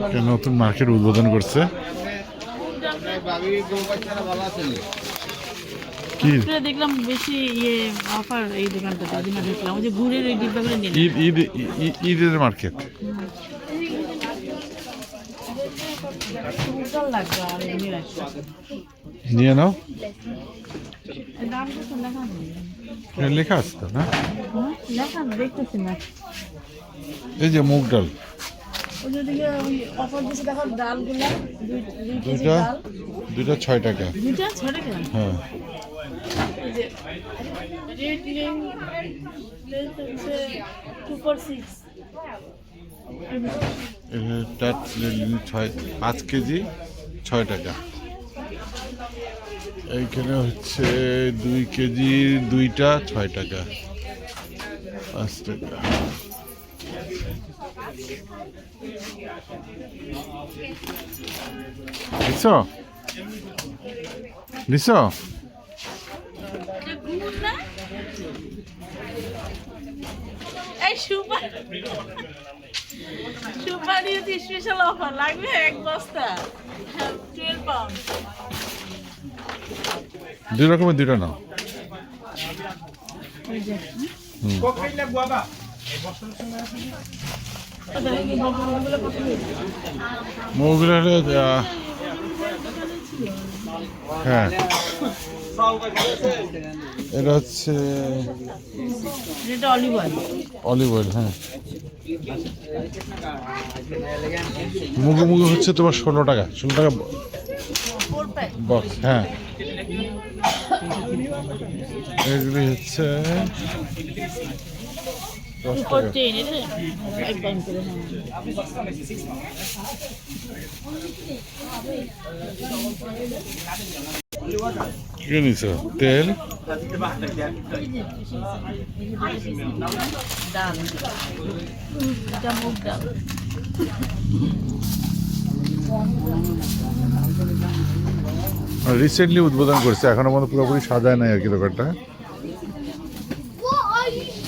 একটা নতুন মার্কেট উদ্বোধন করছে কি এটা দেখলাম বেশি ইয়ে অফার এই দোকানটাতে ওই দিন দেখলাম ওই যে গুড়ের ওই ডিব্বাগুলো নিয়ে ঈদ ঈদ ঈদ- ঈদের মার্কেট সুন্দর লাগবে আর এমনি একটা নিয়ে নাও দাম তো লেখা নেই এখানে লেখা আছে তো না হ্যাঁ, লেখা না দেখতেছি না এই যে মুগ ডাল। দুইটা দুইটা ছয় টাকা। হ্যাঁ। ছয় পাঁচ কেজি ছয় টাকা। এইখানে হচ্ছে দুই কেজি দুইটা ছয় টাকা। পাঁচ টাকা। দিছ দিছ এই সুপার সুপারি হচ্ছে স্পেশাল অফার লাগবে এক বস্তা। টুয়েলভ পাউন্ড দুই রকমের দুইটা নাও। এই হুম। মুগগুলো হলো হ্যাঁ। এটা হচ্ছে এটা অলিভ অয়েল হ্যাঁ। মুগু মুগু হচ্ছে তোমার ষোলো টাকা ষোলো টাকা বক্স হ্যাঁ। এগুলি হচ্ছে কি নিছো তেল ডাল এটা মুগ ডাল রিসেন্টলি উদ্বোধন করছে এখনও মতো পুরোপুরি সাজায় নাই আর কি দোকানটা।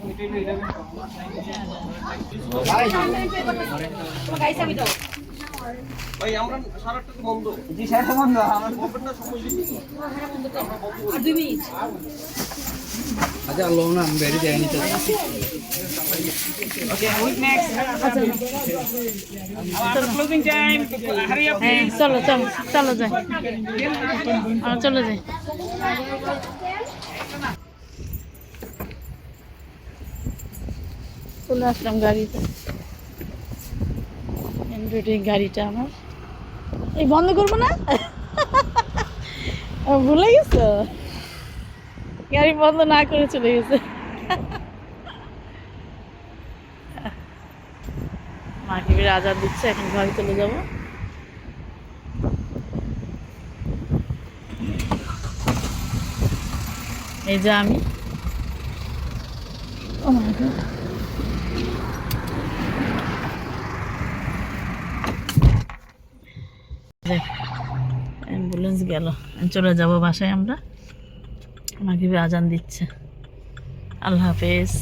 মুখে নিবা নাকি খায় না থাক। আচ্ছা লো না আমি বেরিয়ে যাইনি তো হ্যাঁ চলো চলো চলো যাই আমরা যাই চলে আসলাম গাড়িতে। এন্ড্রয়েডের গাড়িটা আমার। এই বন্ধ করব না? ভুলে গেছো? গাড়ি বন্ধ না করে চলে গেছে। মাকে বের আজাদ দিচ্ছে, এখন ঘরে চলে যাব। এই যে আমি। ও my God. অ্যাম্বুলেন্স গেল। চলে যাব বাসায় আমরা। আমাকে আজান দিচ্ছে। আল্লাহ হাফেজ।